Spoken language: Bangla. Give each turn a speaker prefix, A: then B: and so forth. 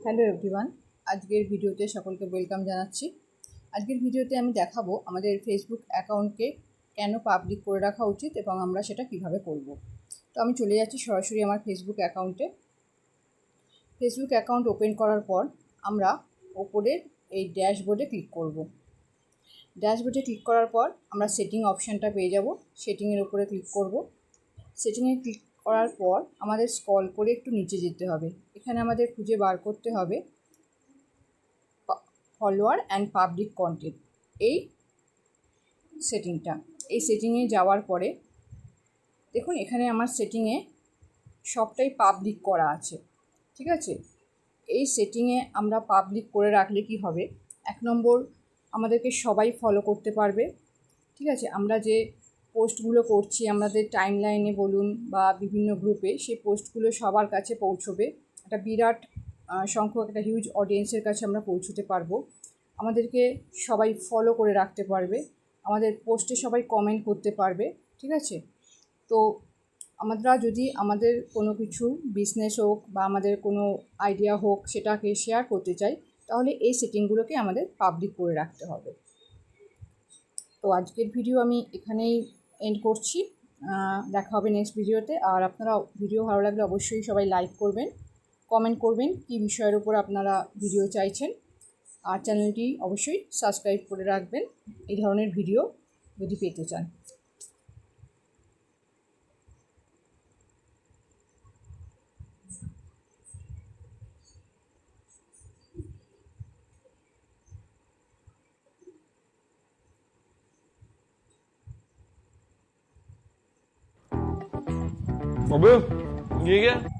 A: হ্যালো এভরিওয়ান আজকের ভিডিওতে সকলকে ওয়েলকাম জানাচ্ছি। আজকের ভিডিওতে আমি দেখাবো আমাদের ফেসবুক অ্যাকাউন্টকে কেন পাবলিক করে রাখা উচিত এবং আমরা সেটা কীভাবে করব। তো আমি চলে যাচ্ছি সরাসরি আমার ফেসবুক অ্যাকাউন্টে। ফেসবুক অ্যাকাউন্ট ওপেন করার পর আমরা ওপরের এই ড্যাশবোর্ডে ক্লিক করব। ড্যাশবোর্ডে ক্লিক করার পর আমরা সেটিং অপশানটা পেয়ে যাব। সেটিংয়ের উপরে ক্লিক করব। সেটিংয়ে ক্লিক করার পর আমাদের স্কল করে একটু নিচে যেতে হবে। এখানে আমাদের খুঁজে বার করতে হবে ফলোয়ার অ্যান্ড পাবলিক কন্টেন্ট। এই সেটিংটা। এই সেটিংয়ে যাওয়ার পরে দেখুন, এখানে আমার সেটিংয়ে সবটাই পাবলিক করা আছে। ঠিক আছে? এই সেটিংয়ে আমরা পাবলিক করে রাখলে কি হবে? এক নম্বর, আমাদেরকে সবাই ফলো করতে পারবে। ঠিক আছে? আমরা যে পোস্টগুলো করছি, আমাদের টাইম লাইনে বলুন বা বিভিন্ন গ্রুপে সেই পোস্টগুলো সবার কাছে পৌঁছবে। একটা বিরাট সংখ্যক, একটা হিউজ অডিয়েন্সের কাছে আমরা পৌঁছতে পারব। আমাদেরকে সবাই ফলো করে রাখতে পারবে। আমাদের পোস্টে সবাই কমেন্ট করতে পারবে, ঠিক আছে? তো আমরা যদি আমাদের কোনো কিছু বিজনেস হোক বা আমাদের কোনো আইডিয়া হোক, সেটাকে শেয়ার করতে চাই, তাহলে এই সেটিংগুলোকে আমাদের পাবলিক করে রাখতে হবে। তো আজকের ভিডিও আমি এখানেই এন্ড করছি। দেখা হবে নেক্সট ভিডিওতে আর আপনারা ভিডিও ভালো লাগলে অবশ্যই সবাই লাইক করবেন কমেন্ট করবেন কী বিষয়ের উপর আপনারা ভিডিও চাইছেন। আর চ্যানেলটি অবশ্যই সাবস্ক্রাইব করে রাখবেন। এই ধরনের ভিডিও যদি পেতে চান।
B: Tá Ouviu? Diga.